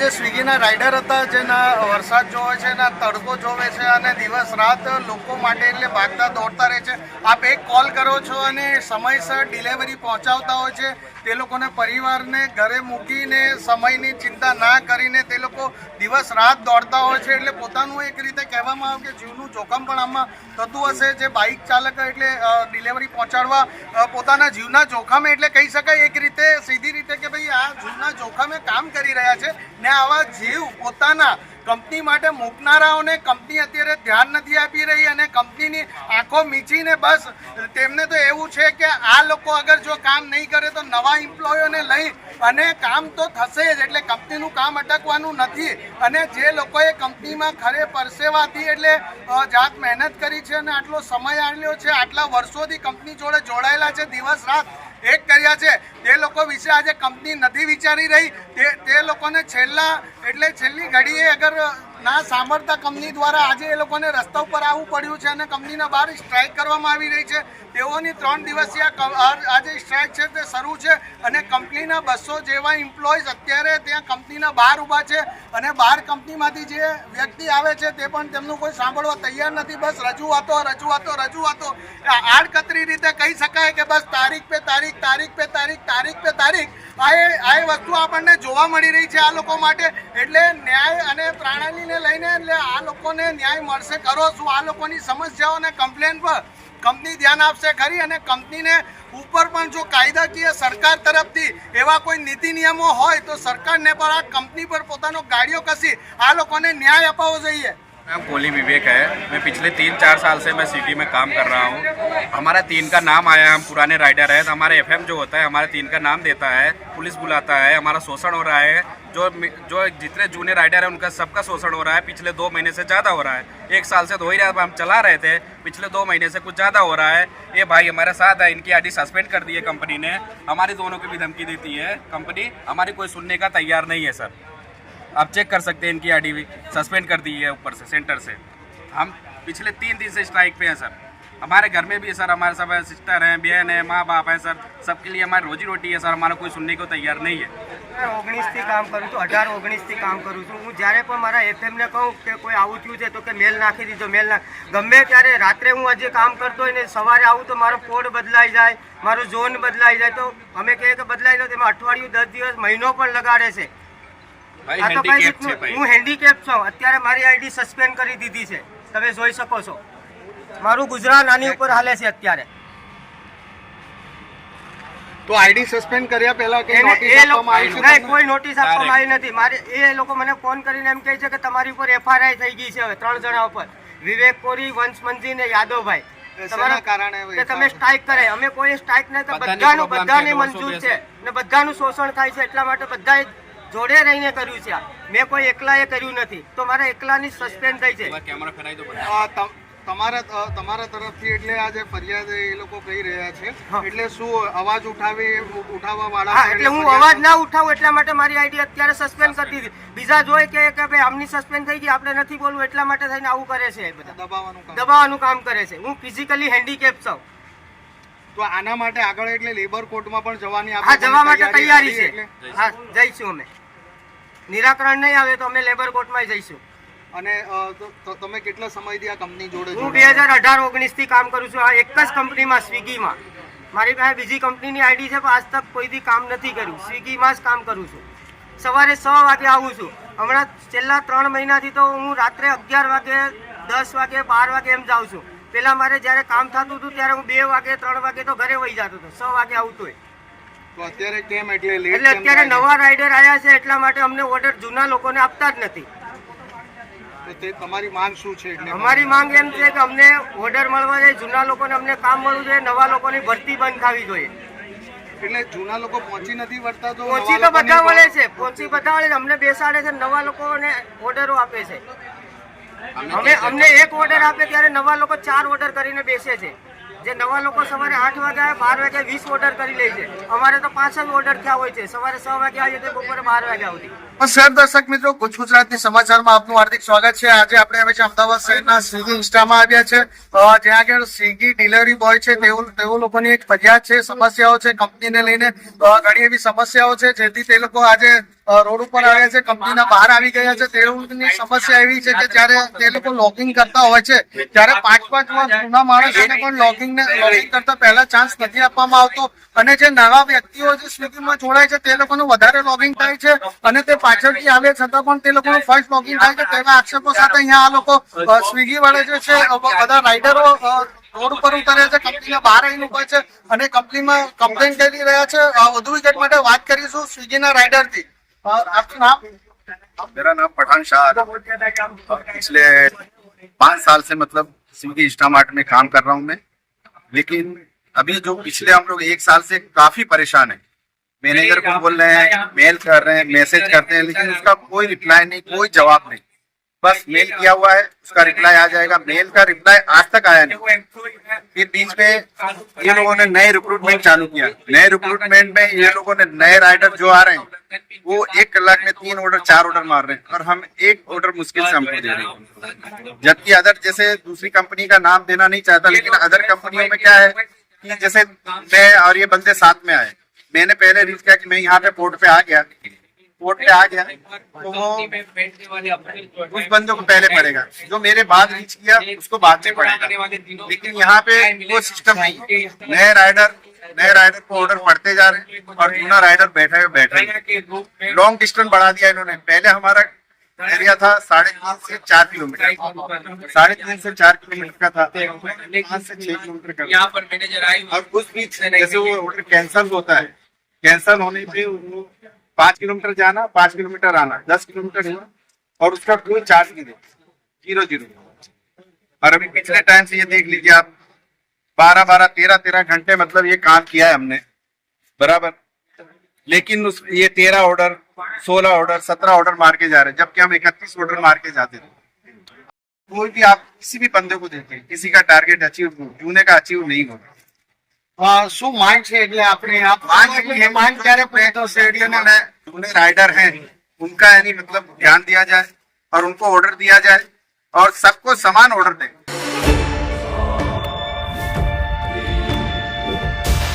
જે સ્વિગીના રાઇડર હતા, જેના વરસાદ જોવે છે એના તડકો જોવે છે અને દિવસ રાત લોકો માટે એટલે ભાગતા દોડતા રહે છે. આપ એક કોલ કરો છો અને સમયસર ડિલિવરી પહોંચાડતા હોય છે. તે લોકોને પરિવારને ઘરે મૂકીને સમયની ચિંતા ના કરીને તે લોકો દિવસ રાત દોડતા હોય છે એટલે પોતાનું એક રીતે કહેવામાં આવે કે જીવનું જોખમ પણ આમાં થતું હશે. જે બાઇક ચાલક એટલે ડિલિવરી પહોંચાડવા પોતાના જીવના જોખમે એટલે કહી શકાય એક રીતે સીધી રીતે કે ભાઈ આ જીવના જોખમે કામ કરી રહ્યા છે ને આવા જીવ પોતાના કંપની માટે મૂકનારાઓને કંપની અત્યારે ધ્યાન નથી આપી રહી અને કંપનીની આંખો મીચીને બસ તેમને તો એવું છે કે આ લોકો અગર જો કામ નહીં કરે તો નવા એમ્પ્લોયોને લઈ અને કામ તો થશે જ, એટલે કંપનીનું કામ અટકવાનું નથી. અને જે લોકોએ કંપનીમાં ખરે પરસેવાથી એટલે જાત મહેનત કરી છે અને આટલો સમય આલ્યો છે, આટલા વર્ષોથી કંપની જોડે જોડાયેલા છે, દિવસ રાત એક કર્યા છે. તે લોકો વિશે આજે કંપની નથી વિચારી રહી. તે તે લોકોને છેલ્લા એટલે છેલ્લી ઘડીએ અગર ના, સાંભળતા કંપની દ્વારા આજે એ લોકોને રસ્તા ઉપર આવવું પડ્યું છે અને કંપનીના બહાર સ્ટ્રાઇક કરવામાં આવી રહી છે. તેઓની ત્રણ દિવસીય આજે સ્ટ્રાઇક છે તે શરૂ છે અને કંપનીના બસો જેવા એમ્પ્લોઈઝ અત્યારે ત્યાં કંપનીના બહાર ઊભા છે અને બહાર કંપનીમાંથી જે વ્યક્તિ આવે છે તે પણ તેમનું કોઈ સાંભળવા તૈયાર નથી. બસ રજૂઆતો રજૂઆતો રજૂઆતો. આડકતરી રીતે કહી શકાય કે બસ તારીખ પે તારીખ તારીખ પે તારીખ તારીખ પે તારીખ આ એ વસ્તુ આપણને જોવા મળી રહી છે આ લોકો માટે. એટલે ન્યાય અને પ્રણાલીને લઈને એટલે આ લોકોને ન્યાય મળશે ખરો શું આ લોકોની સમસ્યાઓને કમ્પ્લેન પર કંપની ધ્યાન આપશે ખરી અને કંપનીને ઉપર પણ જો કાયદાકીય સરકાર તરફથી એવા કોઈ નીતિ નિયમો હોય તો સરકારને પણ આ કંપની પર પોતાનો ગાડીઓ કસી આ લોકોને ન્યાય અપાવવો જોઈએ नाम कोहली विवेक है मैं पिछले तीन चार साल से मैं सिटी में काम कर रहा हूँ हमारा तीन का नाम आया है हम पुराने राइडर हैं तो हमारे एफएम जो होता है हमारे तीन का नाम देता है पुलिस बुलाता है हमारा शोषण हो रहा है जो जो जितने जूनियर राइडर हैं उनका सबका शोषण हो रहा है। पिछले दो महीने से ज़्यादा हो रहा है। एक साल से तो ही रहा हम चला रहे थे। पिछले दो महीने से कुछ ज़्यादा हो रहा है। ये भाई हमारे साथ है, इनकी आईडी सस्पेंड कर दी है कंपनी ने। हमारी दोनों की भी धमकी देती है कंपनी। हमारी कोई सुनने का तैयार नहीं है, सर। आप चेक कर सकते हैं, इनकी आईडी भी सस्पेंड कर दी है ऊपर से, सेंटर से। हम पिछले तीन दिन से स्ट्राइक पे हैं, सर। हमारे घर में भी सर हमारे सब सिस्टर हैं बहन है माँ बाप हैं सर सबके लिए हमारी रोजी रोटी है सर हमारा कोई सुनने को तैयार नहीं है ઓગણીસથી કામ કરું છું અઢાર ઓગણીસથી કામ કરું છું હું જ્યારે પણ મારા એફએમને કહું કે કોઈ આવું થયું છે તો કે મેલ નાખી દીધો મેલ નાખ ગમે ત્યારે રાત્રે હું હજી કામ કરતો હોય ને સવારે આવું તો મારો કોડ બદલાઈ જાય મારો ઝોન બદલાઈ જાય તો અમે કહીએ કે બદલાઈ જાય તેમાં અઠવાડિયું દસ દિવસ મહિનો પણ લગાડે છે भाई આ તો ભાઈ हैंडीकेप છે રીતનું- ભાઈ હું હેન્ડીકેપ છું અત્યારે મારી આઈડી સસ્પેન્ડ કરી દીધી છે તમે જોઈ શકો છો મારું ગુજરાત આની ઉપર હાલે છે અત્યારે. તો આઈડી સસ્પેન્ડ કર્યા પહેલા કે નોટિસ આપવામાં આવી છે? નહીં કોઈ નોટિસ આપવામાં આવી નથી. મારે એ લોકો મને ફોન કરીને એમ કહે છે કે તમારી ઉપર એફઆરઆઈ થઈ ગઈ છે હવે ત્રણ જણા ઉપર. વિવેક કોરી વંશમંજી ને યાદવભાઈ. તમારા કારણે કે તમે સ્ટ્રાઇક કરે. અમે કોઈ સ્ટ્રાઇક નહીં કરે બધાનું બધાની મંજૂર છે. ને બધાનું શોષણ થાય છે એટલા માટે બધાએ જોડે રહીને કર્યું છે મેં કોઈ એકલાએ કર્યું નથી. તો મારા એકલાની સસ્પેન્ડ થઈ છે. કેમેરા ફેરાઈ દો અ, તમ- તમારા તમારા તરફથી એટલે આ જે ફરિયાદ એ લોકો કહી રહ્યા છે. એટલે શું અવાજ ઉઠાવી ઉઠાવવા વાળા એટલે હું અવાજ ના ઉઠાવું એટલા માટે મારી આઈડી અત્યારે સસ્પેન્ડ કરી દીધી. બીજા જોઈ કે કે ભાઈ આમની સસ્પેન્ડ થઈ ગઈ આપણે નથી બોલવું એટલા માટે થઈને આવું કરે છે બધા. દબાવવાનું કામ. દબાવવાનું કામ કરે છે. હું ફિઝિકલી હેન્ડીકેપ છું. તો આના માટે આગળ એટલે લેબર કોર્ટમાં પણ જવાની હા જવા માટે તૈયારી છે. હા જઈશું અમે. નિરાકરણ નહીં આવે તો અમે લેબર કોર્ટમાં જઈશું. અને તમે કેટલા સમયથી આ કંપની જોડે હું બે હજાર અઢાર ઓગણીસથી કામ કરું છું. આ એક જ કંપનીમાં સ્વિગીમાં. મારી પાસે બીજી કંપનીની આઈડી છે પણ આજ તક કોઈથી કામ નથી કર્યું. સ્વિગીમાં જ કામ કરું છું. સવારે છ વાગે આવું છું. હમણાં છેલ્લા ત્રણ મહિનાથી તો હું રાત્રે અગિયાર વાગે દસ વાગે બાર વાગે એમ જાઉં છું. પેલા મારે જ્યારે કામ થતું હતું ત્યારે હું બે વાગે ત્રણ વાગે તો ઘરે વહી જતો હતો. છ વાગે આવતો અત્યારે કેમ? એટલે એટલે અત્યારે નવા રાઇડર આવ્યા છે એટલા માટે અમને ઓર્ડર જૂના લોકોને આપતા જ નથી. તો તમારી માંગ શું છે એટલે? અમારી માંગ એમ છે કે અમને ઓર્ડર મળવા જોઈએ જૂના લોકોને અમને કામ મળવું જોઈએ નવા લોકોની ભરતી બંધ થવી જોઈએ. એટલે જૂના લોકો પહોંચી નથી વળતા તો પહોંચી તો બધા વળે છે પહોંચી બધા વળે છે અમને બેસાડે છે નવા લોકોને ઓર્ડરો આપે છે. અમે અમને એક ઓર્ડર આપે ત્યારે નવા લોકો ચાર ઓર્ડર કરીને બેસે છે. જે નવા લોકો સવારે આઠ વાગ્યા આવે, બાર વાગ્યા વીસ ઓર્ડર કરી લે છે. અમારે તો પાંચ જ ઓર્ડર થયા હોય છે. સવારે છ વાગે આવીએ તો બપોરે બાર વાગ્યા સુધી નમસ્કાર દર્શક મિત્રો ગુજ ગુજરાતની સમાચારમાં આપનું હાર્દિક સ્વાગત છે. આજે આપણે હવે છે અમદાવાદ શહેરના સ્વિગી ઇન્સ્ટામાં આવ્યા છે. જ્યાં આગળ સ્વિગી ડિલિવરી બોય છે, તેઓ તેઓ લોકોની એક ફરિયાદ છે, સમસ્યાઓ છે, કંપનીને લઈને ઘણી એવી સમસ્યાઓ છે, જેથી તે લોકો આજે રોડ ઉપર આવ્યા છે કંપનીના બહાર આવી ગયા છે. તેઓની સમસ્યા એવી છે કે જ્યારે તે લોકો લોગિંગ કરતા હોય છે, ત્યારે પાંચ પાંચ વર્ષ જૂના માણસોને પણ લોગિંગ ને લોગિંગ કરતા પહેલા ચાન્સ નથી આપવામાં આવતો. અને જે નવા વ્યક્તિઓ જે સ્વિગીમાં જોડાય છે, તે લોકોનું વધારે લોગિંગ થાય છે અને તે પાછળથી આવે છતાં પણ તે લોકોનું ફર્સ્ટ લોગિંગ થાય છે. તેવા આક્ષેપો સાથે અહીંયા આ લોકો સ્વિગી વાળા જે છે બધા રાઇડરો રોડ ઉપર ઉતરે છે કંપનીના બહાર આવીને ઊભા છે અને કંપનીમાં કમ્પ્લેન કરી રહ્યા છે. વધુ વિગત માટે વાત કરીશું સ્વિગીના રાઇડરથી आपका नाम? मेरा नाम पठान शाह पिछले पाँच साल से मतलब स्विगी इंस्टामार्ट में काम कर रहा हूँ मैं। लेकिन अभी जो पिछले हम लोग एक साल से काफ़ी परेशान है। मैनेजर को बोल रहे हैं, मेल कर रहे हैं, मैसेज करते हैं, लेकिन उसका कोई रिप्लाई नहीं, कोई जवाब नहीं। बस मेल किया हुआ है, उसका रिप्लाई आ जाएगा। मेल का रिप्लाई आज तक आया नहीं। फिर बीच में ये लोगों ने नए रिक्रूटमेंट चालू किया। नए रिक्रूटमेंट में ये लोगों ने नए राइडर जो आ रहे हैं, वो एक कलाक में तीन ऑर्डर चार ऑर्डर मार रहे हैं और हम एक ऑर्डर मुश्किल से हमको दे रहे हैं। जबकि अदर जैसे दूसरी कंपनी का नाम देना नहीं चाहता, लेकिन अदर कंपनियों में क्या है कि जैसे मैं और ये बंदे साथ में आए। मैंने पहले रीच किया कि मैं यहाँ पे पोर्ट पे आ गया। पोर्ट पे आ गया तो वो उस बंदे को पहले पड़ेगा। जो मेरे बाद रीच किया उसको बाद में पड़ेगा। लेकिन यहाँ पे वो सिस्टम नहीं है। नए राइडर नए राइडर को ऑर्डर पढ़ते जा रहे हैं और जूना राइडर बैठे हुए बैठे हैं लॉन्ग डिस्टेंस बढ़ा दिया इन्होंने। पहले हमारा एरिया था साढ़े तीन से चार किलोमीटर। साढ़े तीन से चार किलोमीटर का था। पाँच से छह किलोमीटर का यहाँ पर मैनेजर आई और उस बीच जैसे वो ऑर्डर कैंसिल होता है। कैंसिल होने पे वो पाँच किलोमीटर जाना, पाँच किलोमीटर आना, दस किलोमीटर और उसका कोई चार्ज नहीं देता ज़ीरो ज़ीरो और अभी पिछले टाइम से ये देख लीजिए आप, बारह बारह, तेरह तेरह घंटे मतलब ये काम किया है हमने, बराबर। लेकिन उस, ये तेरह ऑर्डर सोलह ऑर्डर सत्रह ऑर्डर मार के जा रहे हैं, जबकि हम इकतीस ऑर्डर मार के जाते थे कोई भी आप किसी भी बंदे को देखिए किसी का टारगेट अचीव जूने का अचीव नहीं होगा। શું માંગ છે એટલે આપણે આ માંગ એ માંગ ક્યારે પૂરી થશે એટલે जो नए- जो नए राइडर हैं उनका यानी मतलब ध्यान दिया जाए और उनको ऑर्डर दिया जाए और सबको समान ऑर्डर दें